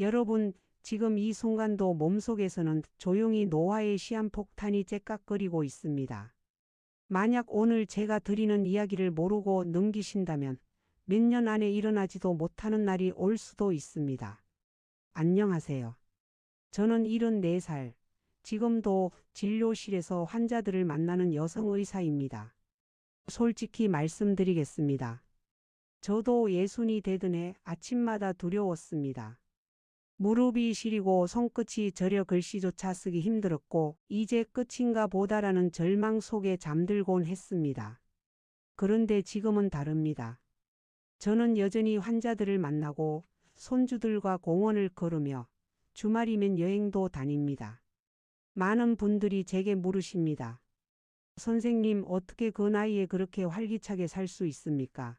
여러분, 지금 이 순간도 몸속에서는 조용히 노화의 시한폭탄이 째깍거리고 있습니다. 만약 오늘 제가 드리는 이야기를 모르고 넘기신다면 몇 년 안에 일어나지도 못하는 날이 올 수도 있습니다. 안녕하세요. 저는 74살, 지금도 진료실에서 환자들을 만나는 여성 의사입니다. 솔직히 말씀드리겠습니다. 저도 예순이 되던 해 아침마다 두려웠습니다. 무릎이 시리고 손끝이 저려 글씨조차 쓰기 힘들었고 이제 끝인가 보다라는 절망 속에 잠들곤 했습니다. 그런데 지금은 다릅니다. 저는 여전히 환자들을 만나고 손주들과 공원을 걸으며 주말이면 여행도 다닙니다. 많은 분들이 제게 물으십니다. 선생님, 어떻게 그 나이에 그렇게 활기차게 살 수 있습니까?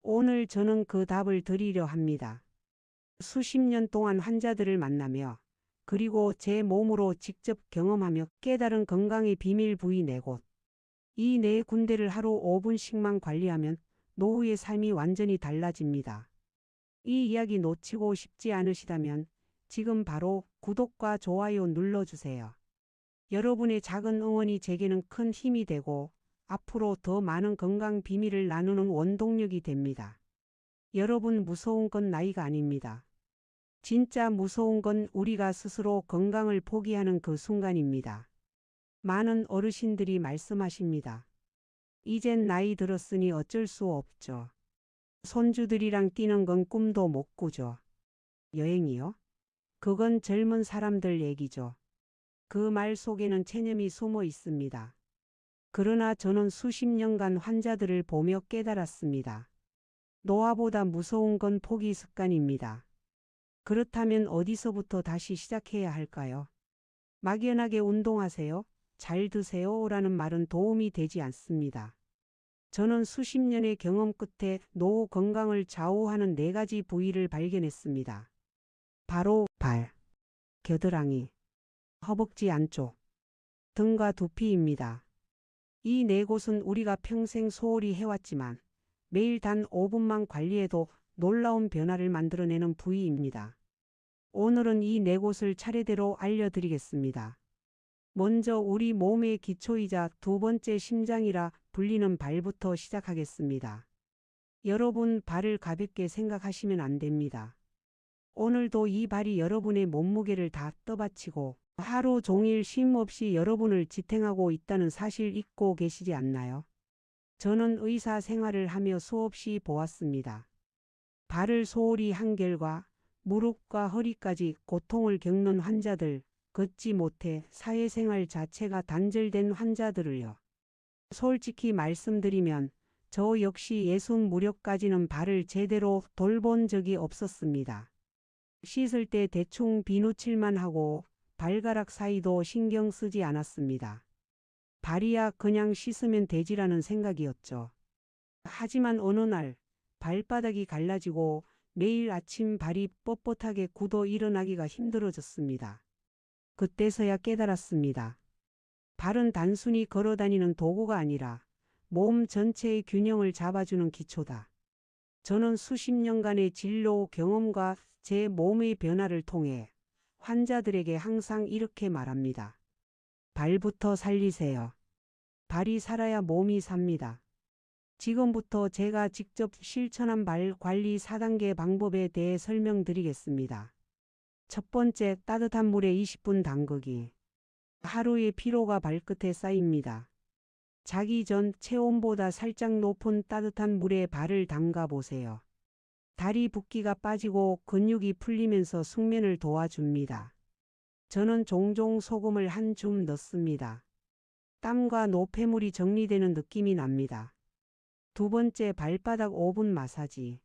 오늘 저는 그 답을 드리려 합니다. 수십 년 동안 환자들을 만나며 그리고 제 몸으로 직접 경험하며 깨달은 건강의 비밀 부위 네 곳. 이 네 군데를 하루 5분씩만 관리하면 노후의 삶이 완전히 달라집니다. 이 이야기 놓치고 싶지 않으시다면 지금 바로 구독과 좋아요 눌러주세요. 여러분의 작은 응원이 제게는 큰 힘이 되고 앞으로 더 많은 건강 비밀을 나누는 원동력이 됩니다. 여러분 무서운 건 나이가 아닙니다. 진짜 무서운 건 우리가 스스로 건강을 포기하는 그 순간입니다. 많은 어르신들이 말씀하십니다. 이젠 나이 들었으니 어쩔 수 없죠. 손주들이랑 뛰는 건 꿈도 못 꾸죠. 여행이요? 그건 젊은 사람들 얘기죠. 그 말 속에는 체념이 숨어 있습니다. 그러나 저는 수십 년간 환자들을 보며 깨달았습니다. 노화보다 무서운 건 포기 습관입니다. 그렇다면 어디서부터 다시 시작해야 할까요? 막연하게 운동하세요, 잘 드세요 라는 말은 도움이 되지 않습니다. 저는 수십 년의 경험 끝에 노후 건강을 좌우하는 네 가지 부위를 발견했습니다. 바로 발, 겨드랑이, 허벅지 안쪽, 등과 두피입니다. 이 네 곳은 우리가 평생 소홀히 해왔지만 매일 단 5분만 관리해도 놀라운 변화를 만들어내는 부위입니다. 오늘은 이 네 곳을 차례대로 알려드리겠습니다. 먼저 우리 몸의 기초이자 두 번째 심장이라 불리는 발부터 시작하겠습니다. 여러분 발을 가볍게 생각하시면 안 됩니다. 오늘도 이 발이 여러분의 몸무게를 다 떠받치고 하루 종일 쉼 없이 여러분을 지탱하고 있다는 사실 잊고 계시지 않나요? 저는 의사 생활을 하며 수없이 보았습니다. 발을 소홀히 한 결과 무릎과 허리까지 고통을 겪는 환자들, 걷지 못해 사회생활 자체가 단절된 환자들을요. 솔직히 말씀드리면 저 역시 예순 무렵까지는 발을 제대로 돌본 적이 없었습니다. 씻을 때 대충 비누칠만 하고 발가락 사이도 신경 쓰지 않았습니다. 발이야 그냥 씻으면 되지라는 생각이었죠. 하지만 어느 날 발바닥이 갈라지고 매일 아침 발이 뻣뻣하게 굳어 일어나기가 힘들어졌습니다. 그때서야 깨달았습니다. 발은 단순히 걸어 다니는 도구가 아니라 몸 전체의 균형을 잡아주는 기초다. 저는 수십 년간의 진로 경험과 제 몸의 변화를 통해 환자들에게 항상 이렇게 말합니다. 발부터 살리세요. 발이 살아야 몸이 삽니다. 지금부터 제가 직접 실천한 발 관리 4단계 방법에 대해 설명드리겠습니다. 첫 번째, 따뜻한 물에 20분 담그기. 하루의 피로가 발끝에 쌓입니다. 자기 전 체온보다 살짝 높은 따뜻한 물에 발을 담가 보세요. 다리 붓기가 빠지고 근육이 풀리면서 숙면을 도와줍니다. 저는 종종 소금을 한 줌 넣습니다. 땀과 노폐물이 정리되는 느낌이 납니다. 두 번째 발바닥 5분 마사지.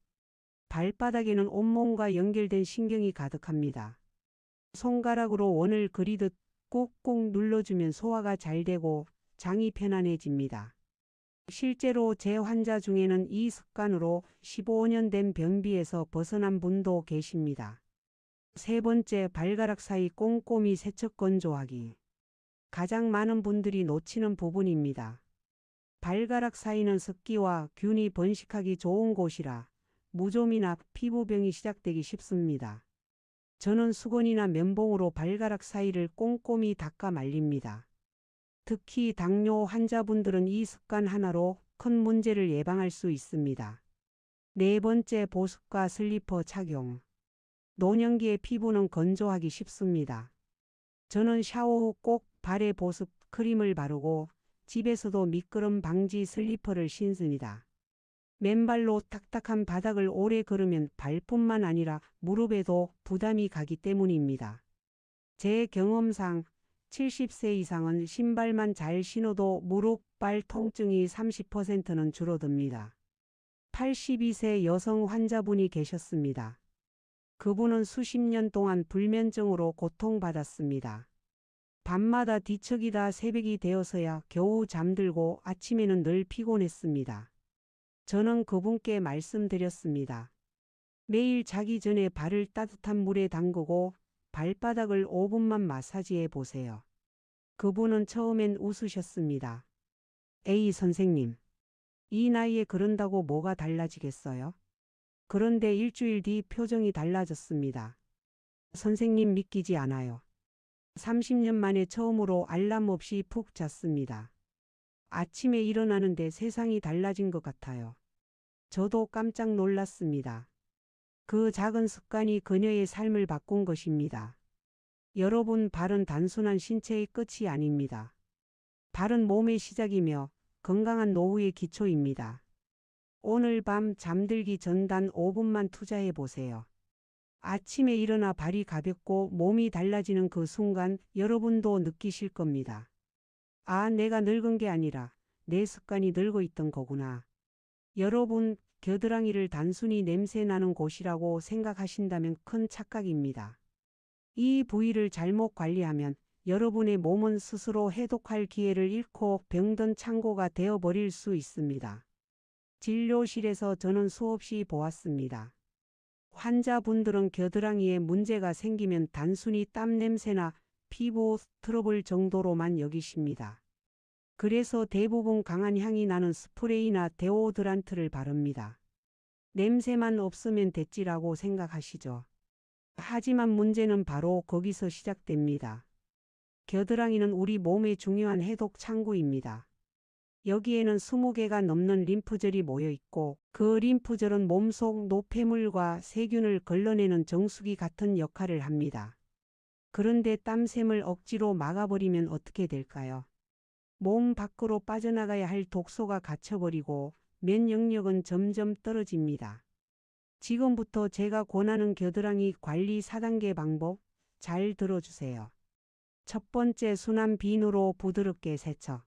발바닥에는 온몸과 연결된 신경이 가득합니다. 손가락으로 원을 그리듯 꾹꾹 눌러주면 소화가 잘 되고 장이 편안해집니다. 실제로 제 환자 중에는 이 습관으로 15년 된 변비에서 벗어난 분도 계십니다. 세 번째 발가락 사이 꼼꼼히 세척 건조하기. 가장 많은 분들이 놓치는 부분입니다. 발가락 사이는 습기와 균이 번식하기 좋은 곳이라 무좀이나 피부병이 시작되기 쉽습니다. 저는 수건이나 면봉으로 발가락 사이를 꼼꼼히 닦아 말립니다. 특히 당뇨 환자분들은 이 습관 하나로 큰 문제를 예방할 수 있습니다. 네 번째 보습과 슬리퍼 착용. 노년기의 피부는 건조하기 쉽습니다. 저는 샤워 후 꼭 발에 보습 크림을 바르고 집에서도 미끄럼 방지 슬리퍼를 신습니다. 맨발로 딱딱한 바닥을 오래 걸으면 발뿐만 아니라 무릎에도 부담이 가기 때문입니다. 제 경험상 70세 이상은 신발만 잘 신어도 무릎, 발 통증이 30%는 줄어듭니다. 82세 여성 환자분이 계셨습니다. 그분은 수십 년 동안 불면증으로 고통받았습니다. 밤마다 뒤척이다 새벽이 되어서야 겨우 잠들고 아침에는 늘 피곤했습니다. 저는 그분께 말씀드렸습니다. 매일 자기 전에 발을 따뜻한 물에 담그고 발바닥을 5분만 마사지해 보세요. 그분은 처음엔 웃으셨습니다. 에이 선생님. 이 나이에 그런다고 뭐가 달라지겠어요? 그런데 일주일 뒤 표정이 달라졌습니다. 선생님 믿기지 않아요. 30년 만에 처음으로 알람 없이 푹 잤습니다. 아침에 일어나는데 세상이 달라진 것 같아요. 저도 깜짝 놀랐습니다. 그 작은 습관이 그녀의 삶을 바꾼 것입니다. 여러분, 발은 단순한 신체의 끝이 아닙니다. 발은 몸의 시작이며 건강한 노후의 기초입니다. 오늘 밤 잠들기 전 단 5분만 투자해 보세요. 아침에 일어나 발이 가볍고 몸이 달라지는 그 순간 여러분도 느끼실 겁니다. 아, 내가 늙은 게 아니라 내 습관이 늙어 있던 거구나. 여러분, 겨드랑이를 단순히 냄새 나는 곳이라고 생각하신다면 큰 착각입니다. 이 부위를 잘못 관리하면 여러분의 몸은 스스로 해독할 기회를 잃고 병든 창고가 되어버릴 수 있습니다. 진료실에서 저는 수없이 보았습니다. 환자분들은 겨드랑이에 문제가 생기면 단순히 땀 냄새나 피부 트러블 정도로만 여기십니다. 그래서 대부분 강한 향이 나는 스프레이나 데오드란트를 바릅니다. 냄새만 없으면 됐지라고 생각하시죠. 하지만 문제는 바로 거기서 시작됩니다. 겨드랑이는 우리 몸의 중요한 해독 창구입니다. 여기에는 20개가 넘는 림프절이 모여 있고 그 림프절은 몸속 노폐물과 세균을 걸러내는 정수기 같은 역할을 합니다. 그런데 땀샘을 억지로 막아버리면 어떻게 될까요? 몸 밖으로 빠져나가야 할 독소가 갇혀버리고 면역력은 점점 떨어집니다. 지금부터 제가 권하는 겨드랑이 관리 4단계 방법 잘 들어주세요. 첫 번째 순한 비누로 부드럽게 세척.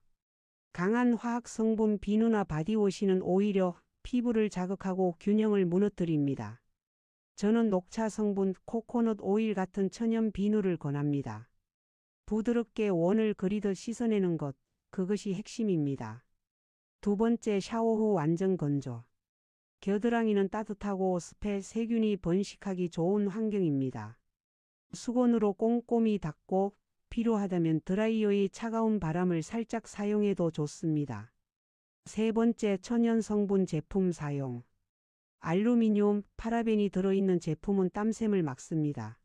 강한 화학 성분 비누나 바디워시는 오히려 피부를 자극하고 균형을 무너뜨립니다. 저는 녹차 성분 코코넛 오일 같은 천연 비누를 권합니다. 부드럽게 원을 그리듯 씻어내는 것, 그것이 핵심입니다. 두 번째 샤워 후 완전 건조. 겨드랑이는 따뜻하고 습해 세균이 번식하기 좋은 환경입니다. 수건으로 꼼꼼히 닦고 필요하다면 드라이어의 차가운 바람을 살짝 사용해도 좋습니다. 세 번째 천연 성분 제품 사용. 알루미늄, 파라벤이 들어있는 제품은 땀샘을 막습니다.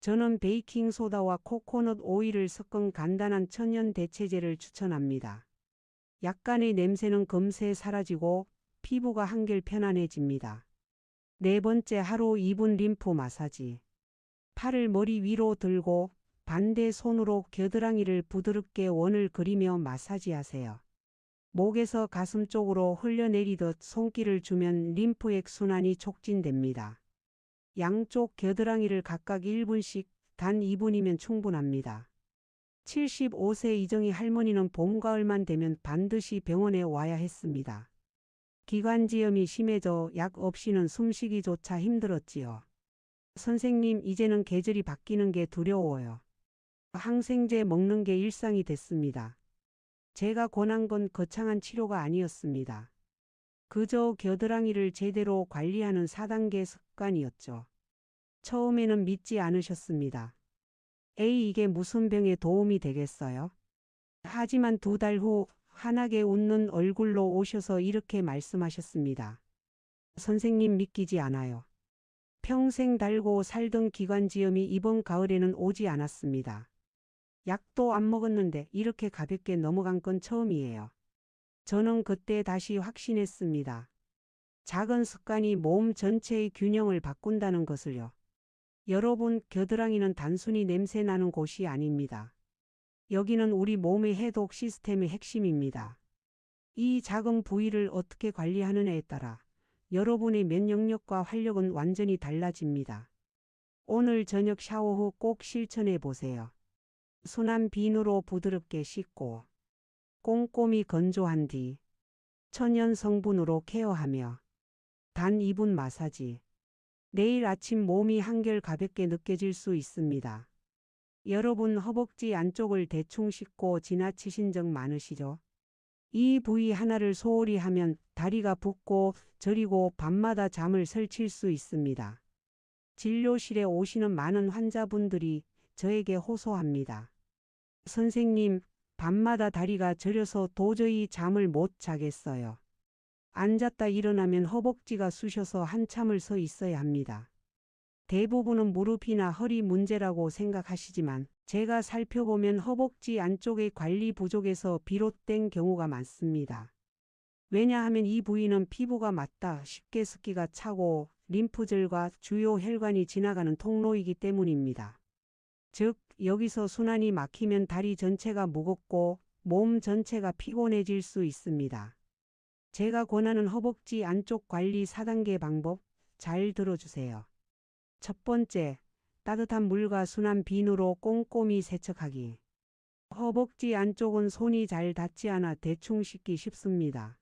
저는 베이킹 소다와 코코넛 오일을 섞은 간단한 천연 대체제를 추천합니다. 약간의 냄새는 금세 사라지고 피부가 한결 편안해집니다. 네 번째 하루 2분 림프 마사지. 팔을 머리 위로 들고 반대 손으로 겨드랑이를 부드럽게 원을 그리며 마사지하세요. 목에서 가슴 쪽으로 흘려내리듯 손길을 주면 림프액 순환이 촉진됩니다. 양쪽 겨드랑이를 각각 1분씩 단 2분이면 충분합니다. 75세 이정의 할머니는 봄, 가을만 되면 반드시 병원에 와야 했습니다. 기관지염이 심해져 약 없이는 숨쉬기조차 힘들었지요. 선생님, 이제는 계절이 바뀌는 게 두려워요. 항생제 먹는 게 일상이 됐습니다. 제가 권한 건 거창한 치료가 아니었습니다. 그저 겨드랑이를 제대로 관리하는 4단계 습관이었죠. 처음에는 믿지 않으셨습니다. 에이, 이게 무슨 병에 도움이 되겠어요? 하지만 두 달 후 환하게 웃는 얼굴로 오셔서 이렇게 말씀하셨습니다. 선생님 믿기지 않아요. 평생 달고 살던 기관지염이 이번 가을에는 오지 않았습니다. 약도 안 먹었는데 이렇게 가볍게 넘어간 건 처음이에요. 저는 그때 다시 확신했습니다. 작은 습관이 몸 전체의 균형을 바꾼다는 것을요. 여러분, 겨드랑이는 단순히 냄새 나는 곳이 아닙니다. 여기는 우리 몸의 해독 시스템의 핵심입니다. 이 작은 부위를 어떻게 관리하느냐에 따라 여러분의 면역력과 활력은 완전히 달라집니다. 오늘 저녁 샤워 후 꼭 실천해 보세요. 순한 비누로 부드럽게 씻고 꼼꼼히 건조한 뒤 천연 성분으로 케어하며 단 2분 마사지. 내일 아침 몸이 한결 가볍게 느껴질 수 있습니다. 여러분 허벅지 안쪽을 대충 씻고 지나치신 적 많으시죠? 이 부위 하나를 소홀히 하면 다리가 붓고 저리고 밤마다 잠을 설칠 수 있습니다. 진료실에 오시는 많은 환자분들이 저에게 호소합니다. 선생님, 밤마다 다리가 저려서 도저히 잠을 못 자겠어요. 앉았다 일어나면 허벅지가 쑤셔서 한참을 서 있어야 합니다. 대부분은 무릎이나 허리 문제라고 생각하시지만 제가 살펴보면 허벅지 안쪽의 관리 부족에서 비롯된 경우가 많습니다. 왜냐하면 이 부위는 피부가 맞다 쉽게 습기가 차고 림프절과 주요 혈관이 지나가는 통로이기 때문입니다. 즉, 여기서 순환이 막히면 다리 전체가 무겁고 몸 전체가 피곤해질 수 있습니다. 제가 권하는 허벅지 안쪽 관리 4단계 방법 잘 들어주세요. 첫 번째, 따뜻한 물과 순한 비누로 꼼꼼히 세척하기. 허벅지 안쪽은 손이 잘 닿지 않아 대충 씻기 쉽습니다.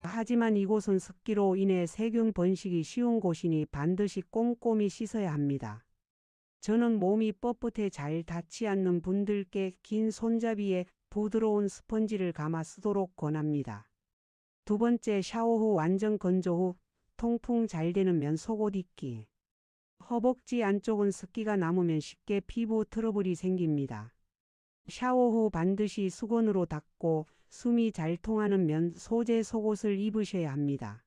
하지만 이곳은 습기로 인해 세균 번식이 쉬운 곳이니 반드시 꼼꼼히 씻어야 합니다. 저는 몸이 뻣뻣해 잘 닿지 않는 분들께 긴 손잡이에 부드러운 스펀지를 감아 쓰도록 권합니다. 두 번째 샤워 후 완전 건조 후 통풍 잘 되는 면 속옷 입기. 허벅지 안쪽은 습기가 남으면 쉽게 피부 트러블이 생깁니다. 샤워 후 반드시 수건으로 닦고 숨이 잘 통하는 면 소재 속옷을 입으셔야 합니다.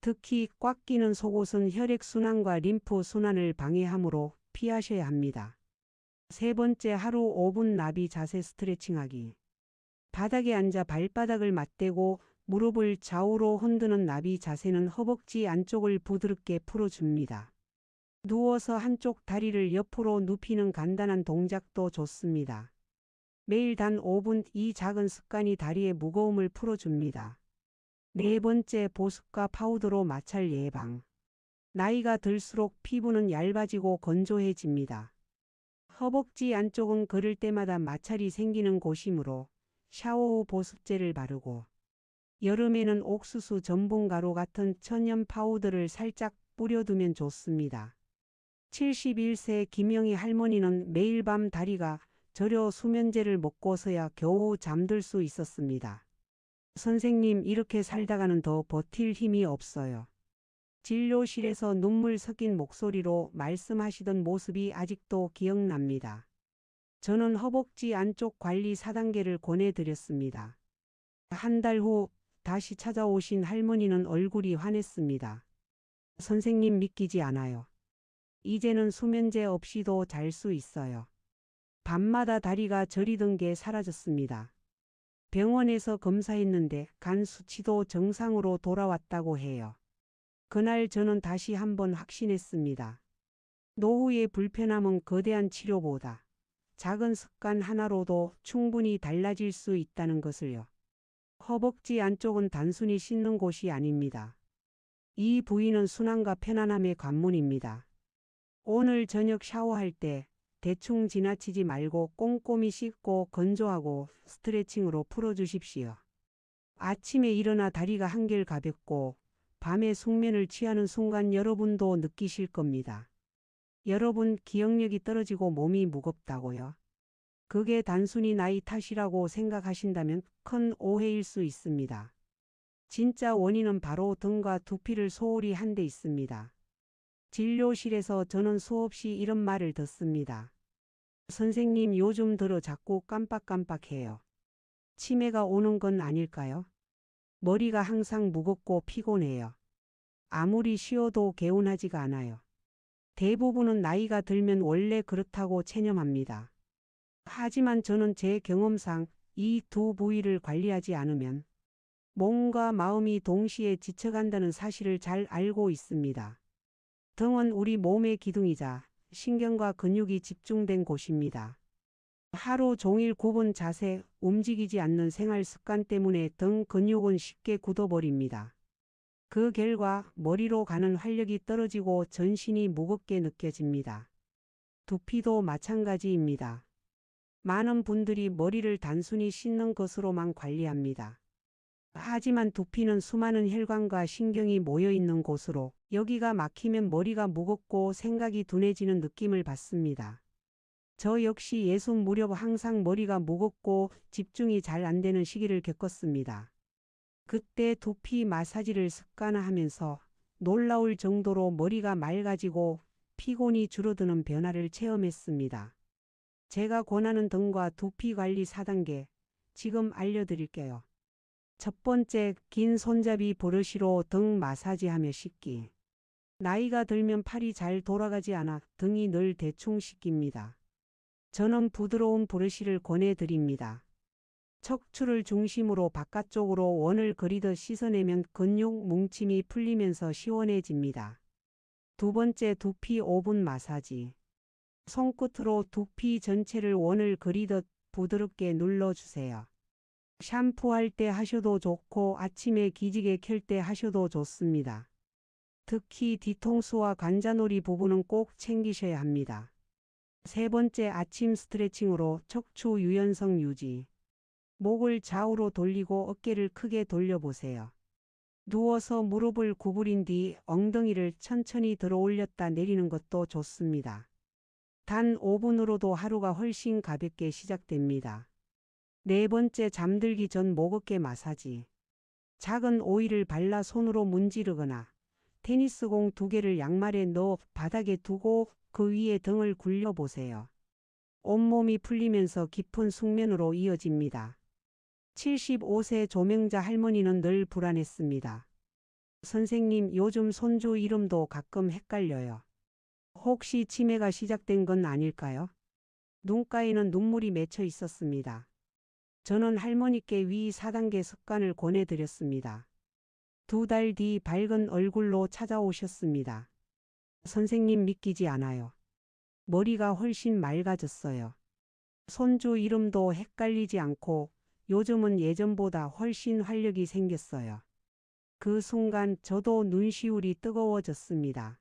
특히 꽉 끼는 속옷은 혈액순환과 림프 순환을 방해하므로 피하셔야 합니다. 세 번째 하루 5분 나비 자세 스트레칭하기. 바닥에 앉아 발바닥을 맞대고 무릎을 좌우로 흔드는 나비 자세는 허벅지 안쪽을 부드럽게 풀어줍니다. 누워서 한쪽 다리를 옆으로 눕히는 간단한 동작도 좋습니다. 매일 단 5분 이 작은 습관이 다리의 무거움을 풀어줍니다. 네 번째 보습과 파우더로 마찰 예방. 나이가 들수록 피부는 얇아지고 건조해집니다. 허벅지 안쪽은 걸을 때마다 마찰이 생기는 곳이므로 샤워 후 보습제를 바르고 여름에는 옥수수 전분 가루 같은 천연 파우더를 살짝 뿌려두면 좋습니다. 71세 김영희 할머니는 매일 밤 다리가 저려 수면제를 먹고서야 겨우 잠들 수 있었습니다. 선생님 이렇게 살다가는 더 버틸 힘이 없어요. 진료실에서 눈물 섞인 목소리로 말씀하시던 모습이 아직도 기억납니다. 저는 허벅지 안쪽 관리 4단계를 권해드렸습니다. 한 달 후 다시 찾아오신 할머니는 얼굴이 환했습니다. 선생님 믿기지 않아요. 이제는 수면제 없이도 잘 수 있어요. 밤마다 다리가 저리던 게 사라졌습니다. 병원에서 검사했는데 간 수치도 정상으로 돌아왔다고 해요. 그날 저는 다시 한번 확신했습니다. 노후의 불편함은 거대한 치료보다 작은 습관 하나로도 충분히 달라질 수 있다는 것을요. 허벅지 안쪽은 단순히 씻는 곳이 아닙니다. 이 부위는 순환과 편안함의 관문입니다. 오늘 저녁 샤워할 때 대충 지나치지 말고 꼼꼼히 씻고 건조하고 스트레칭으로 풀어주십시오. 아침에 일어나 다리가 한결 가볍고 밤에 숙면을 취하는 순간 여러분도 느끼실 겁니다. 여러분 기억력이 떨어지고 몸이 무겁다고요? 그게 단순히 나이 탓이라고 생각하신다면 큰 오해일 수 있습니다. 진짜 원인은 바로 등과 두피를 소홀히 한 데 있습니다. 진료실에서 저는 수없이 이런 말을 듣습니다. 선생님 요즘 들어 자꾸 깜빡깜빡해요. 치매가 오는 건 아닐까요? 머리가 항상 무겁고 피곤해요. 아무리 쉬어도 개운하지가 않아요. 대부분은 나이가 들면 원래 그렇다고 체념합니다. 하지만 저는 제 경험상 이 두 부위를 관리하지 않으면 몸과 마음이 동시에 지쳐간다는 사실을 잘 알고 있습니다. 등은 우리 몸의 기둥이자 신경과 근육이 집중된 곳입니다. 하루 종일 굽은 자세, 움직이지 않는 생활 습관 때문에 등 근육은 쉽게 굳어버립니다. 그 결과 머리로 가는 활력이 떨어지고 전신이 무겁게 느껴집니다. 두피도 마찬가지입니다. 많은 분들이 머리를 단순히 씻는 것으로만 관리합니다. 하지만 두피는 수많은 혈관과 신경이 모여 있는 곳으로 여기가 막히면 머리가 무겁고 생각이 둔해지는 느낌을 받습니다. 저 역시 예순 무렵 항상 머리가 무겁고 집중이 잘 안 되는 시기를 겪었습니다. 그때 두피 마사지를 습관화하면서 놀라울 정도로 머리가 맑아지고 피곤이 줄어드는 변화를 체험했습니다. 제가 권하는 등과 두피 관리 4단계 지금 알려드릴게요. 첫 번째, 긴 손잡이 브러쉬로 등 마사지하며 씻기. 나이가 들면 팔이 잘 돌아가지 않아 등이 늘 대충 씻깁니다. 저는 부드러운 브러쉬를 권해드립니다. 척추를 중심으로 바깥쪽으로 원을 그리듯 씻어내면 근육 뭉침이 풀리면서 시원해집니다. 두 번째 두피 5분 마사지. 손끝으로 두피 전체를 원을 그리듯 부드럽게 눌러주세요. 샴푸할 때 하셔도 좋고 아침에 기지개 켤 때 하셔도 좋습니다. 특히 뒤통수와 관자놀이 부분은 꼭 챙기셔야 합니다. 세 번째 아침 스트레칭으로 척추 유연성 유지. 목을 좌우로 돌리고 어깨를 크게 돌려보세요. 누워서 무릎을 구부린 뒤 엉덩이를 천천히 들어 올렸다 내리는 것도 좋습니다. 단 5분으로도 하루가 훨씬 가볍게 시작됩니다. 네 번째 잠들기 전 목어깨 마사지. 작은 오일을 발라 손으로 문지르거나 테니스공 두 개를 양말에 넣어 바닥에 두고 그 위에 등을 굴려보세요. 온몸이 풀리면서 깊은 숙면으로 이어집니다. 75세 조명자 할머니는 늘 불안했습니다. 선생님, 요즘 손주 이름도 가끔 헷갈려요. 혹시 치매가 시작된 건 아닐까요? 눈가에는 눈물이 맺혀 있었습니다. 저는 할머니께 위 4단계 습관을 권해드렸습니다. 두 달 뒤 밝은 얼굴로 찾아오셨습니다. 선생님 믿기지 않아요. 머리가 훨씬 맑아졌어요. 손주 이름도 헷갈리지 않고 요즘은 예전보다 훨씬 활력이 생겼어요. 그 순간 저도 눈시울이 뜨거워졌습니다.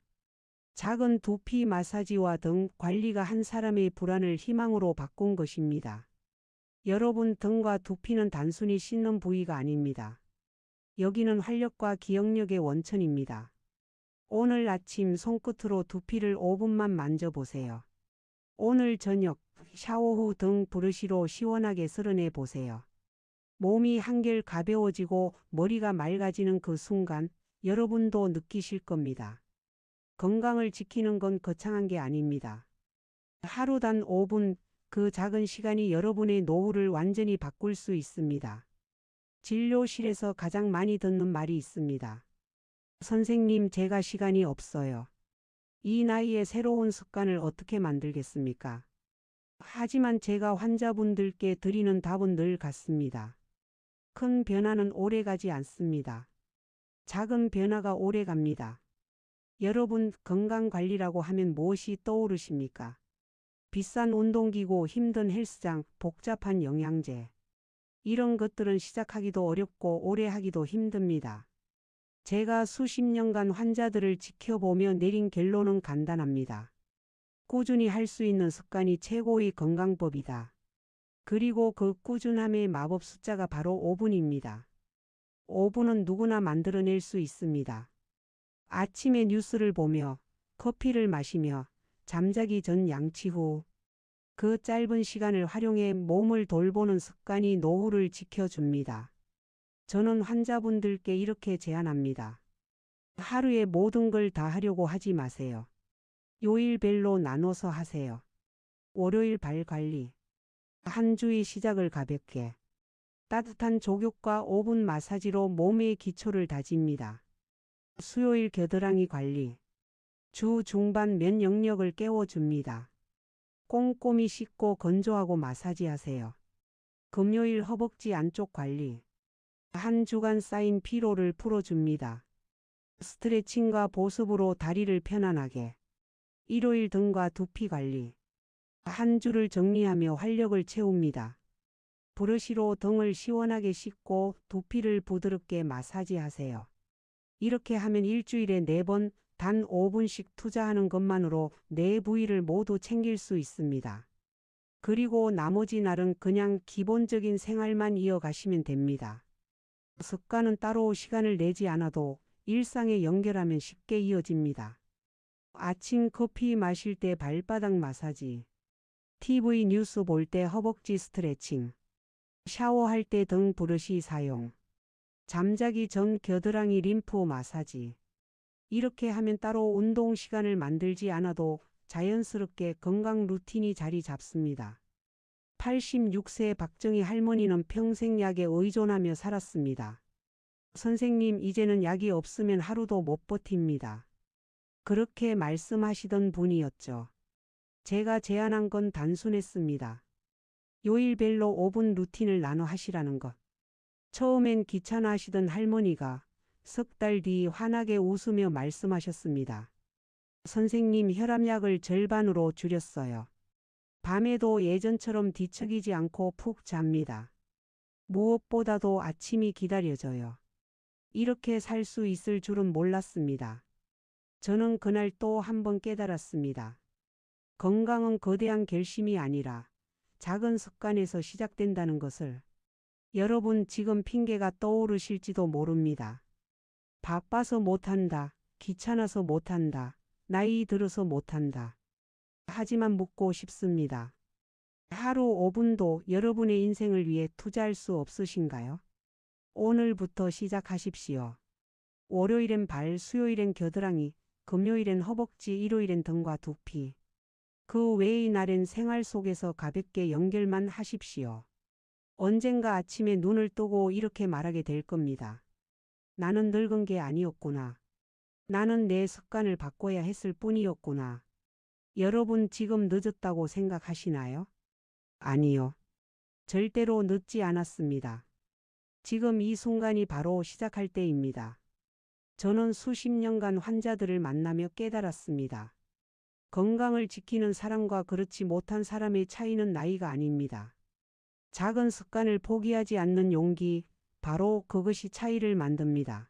작은 두피 마사지와 등 관리가 한 사람의 불안을 희망으로 바꾼 것입니다. 여러분 등과 두피는 단순히 씻는 부위가 아닙니다. 여기는 활력과 기억력의 원천입니다. 오늘 아침 손끝으로 두피를 5분만 만져보세요. 오늘 저녁 샤워 후 등 브러쉬로 시원하게 쓸어내 보세요. 몸이 한결 가벼워지고 머리가 맑아지는 그 순간 여러분도 느끼실 겁니다. 건강을 지키는 건 거창한 게 아닙니다. 하루 단 5분 그 작은 시간이 여러분의 노후를 완전히 바꿀 수 있습니다. 진료실에서 가장 많이 듣는 말이 있습니다. 선생님, 제가 시간이 없어요. 이 나이에 새로운 습관을 어떻게 만들겠습니까? 하지만 제가 환자분들께 드리는 답은 늘 같습니다. 큰 변화는 오래 가지 않습니다. 작은 변화가 오래 갑니다. 여러분 건강 관리라고 하면 무엇이 떠오르십니까? 비싼 운동기구, 힘든 헬스장, 복잡한 영양제. 이런 것들은 시작하기도 어렵고 오래 하기도 힘듭니다. 제가 수십 년간 환자들을 지켜보며 내린 결론은 간단합니다. 꾸준히 할 수 있는 습관이 최고의 건강법이다. 그리고 그 꾸준함의 마법 숫자가 바로 5분입니다. 5분은 누구나 만들어낼 수 있습니다. 아침에 뉴스를 보며 커피를 마시며 잠자기 전 양치 후 그 짧은 시간을 활용해 몸을 돌보는 습관이 노후를 지켜줍니다. 저는 환자분들께 이렇게 제안합니다. 하루에 모든 걸 다 하려고 하지 마세요. 요일별로 나눠서 하세요. 월요일 발 관리. 한 주의 시작을 가볍게. 따뜻한 족욕과 5분 마사지로 몸의 기초를 다집니다. 수요일 겨드랑이 관리. 주 중반 면 영역을 깨워줍니다. 꼼꼼히 씻고 건조하고 마사지하세요. 금요일 허벅지 안쪽 관리. 한 주간 쌓인 피로를 풀어줍니다. 스트레칭과 보습으로 다리를 편안하게. 일요일 등과 두피 관리. 한 주를 정리하며 활력을 채웁니다. 브러쉬로 등을 시원하게 씻고 두피를 부드럽게 마사지하세요. 이렇게 하면 일주일에 4번 단 5분씩 투자하는 것만으로 네 부위를 모두 챙길 수 있습니다. 그리고 나머지 날은 그냥 기본적인 생활만 이어가시면 됩니다. 습관은 따로 시간을 내지 않아도 일상에 연결하면 쉽게 이어집니다. 아침 커피 마실 때 발바닥 마사지, TV 뉴스 볼 때 허벅지 스트레칭, 샤워할 때 등 브러쉬 사용, 잠자기 전 겨드랑이 림프 마사지. 이렇게 하면 따로 운동 시간을 만들지 않아도 자연스럽게 건강 루틴이 자리 잡습니다. 86세 박정희 할머니는 평생 약에 의존하며 살았습니다. 선생님, 이제는 약이 없으면 하루도 못 버팁니다. 그렇게 말씀하시던 분이었죠. 제가 제안한 건 단순했습니다. 요일별로 5분 루틴을 나눠 하시라는 것. 처음엔 귀찮아 하시던 할머니가 석 달 뒤 환하게 웃으며 말씀하셨습니다. 선생님 혈압약을 절반으로 줄였어요. 밤에도 예전처럼 뒤척이지 않고 푹 잡니다. 무엇보다도 아침이 기다려져요. 이렇게 살 수 있을 줄은 몰랐습니다. 저는 그날 또 한 번 깨달았습니다. 건강은 거대한 결심이 아니라 작은 습관에서 시작된다는 것을 여러분 지금 핑계가 떠오르실지도 모릅니다. 바빠서 못한다. 귀찮아서 못한다. 나이 들어서 못한다. 하지만 묻고 싶습니다. 하루 5분도 여러분의 인생을 위해 투자할 수 없으신가요? 오늘부터 시작하십시오. 월요일엔 발, 수요일엔 겨드랑이, 금요일엔 허벅지, 일요일엔 등과 두피. 그 외의 날엔 생활 속에서 가볍게 연결만 하십시오. 언젠가 아침에 눈을 뜨고 이렇게 말하게 될 겁니다. 나는 늙은 게 아니었구나. 나는 내 습관을 바꿔야 했을 뿐이었구나. 여러분 지금 늦었다고 생각하시나요? 아니요. 절대로 늦지 않았습니다. 지금 이 순간이 바로 시작할 때입니다. 저는 수십 년간 환자들을 만나며 깨달았습니다. 건강을 지키는 사람과 그렇지 못한 사람의 차이는 나이가 아닙니다. 작은 습관을 포기하지 않는 용기, 바로 그것이 차이를 만듭니다.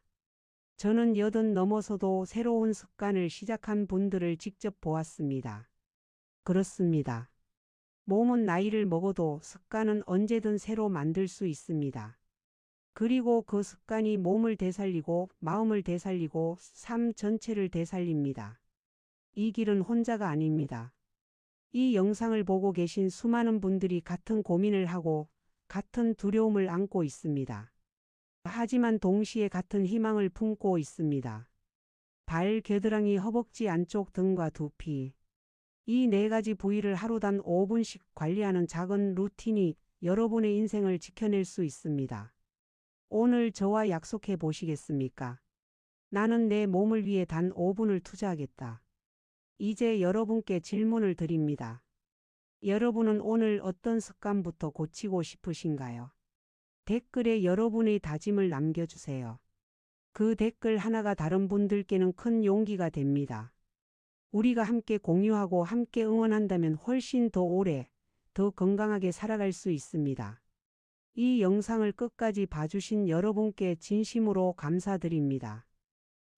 저는 여든 넘어서도 새로운 습관을 시작한 분들을 직접 보았습니다. 그렇습니다. 몸은 나이를 먹어도 습관은 언제든 새로 만들 수 있습니다. 그리고 그 습관이 몸을 되살리고 마음을 되살리고 삶 전체를 되살립니다. 이 길은 혼자가 아닙니다. 이 영상을 보고 계신 수많은 분들이 같은 고민을 하고 같은 두려움을 안고 있습니다. 하지만 동시에 같은 희망을 품고 있습니다. 발, 겨드랑이, 허벅지 안쪽 등과 두피. 이 네 가지 부위를 하루 단 5분씩 관리하는 작은 루틴이 여러분의 인생을 지켜낼 수 있습니다. 오늘 저와 약속해 보시겠습니까? 나는 내 몸을 위해 단 5분을 투자하겠다. 이제 여러분께 질문을 드립니다. 여러분은 오늘 어떤 습관부터 고치고 싶으신가요? 댓글에 여러분의 다짐을 남겨주세요. 그 댓글 하나가 다른 분들께는 큰 용기가 됩니다. 우리가 함께 공유하고 함께 응원한다면 훨씬 더 오래, 더 건강하게 살아갈 수 있습니다. 이 영상을 끝까지 봐주신 여러분께 진심으로 감사드립니다.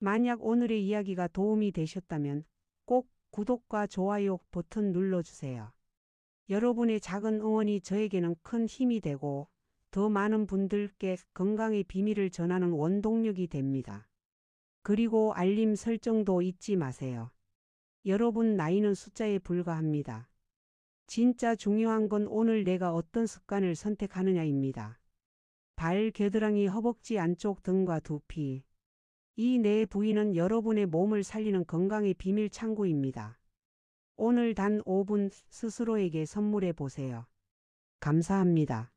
만약 오늘의 이야기가 도움이 되셨다면 꼭 구독과 좋아요 버튼 눌러주세요. 여러분의 작은 응원이 저에게는 큰 힘이 되고 더 많은 분들께 건강의 비밀을 전하는 원동력이 됩니다. 그리고 알림 설정도 잊지 마세요. 여러분 나이는 숫자에 불과합니다. 진짜 중요한 건 오늘 내가 어떤 습관을 선택하느냐입니다. 발, 겨드랑이, 허벅지 안쪽 등과 두피. 이 네 부위는 여러분의 몸을 살리는 건강의 비밀 창구입니다. 오늘 단 5분 스스로에게 선물해 보세요. 감사합니다.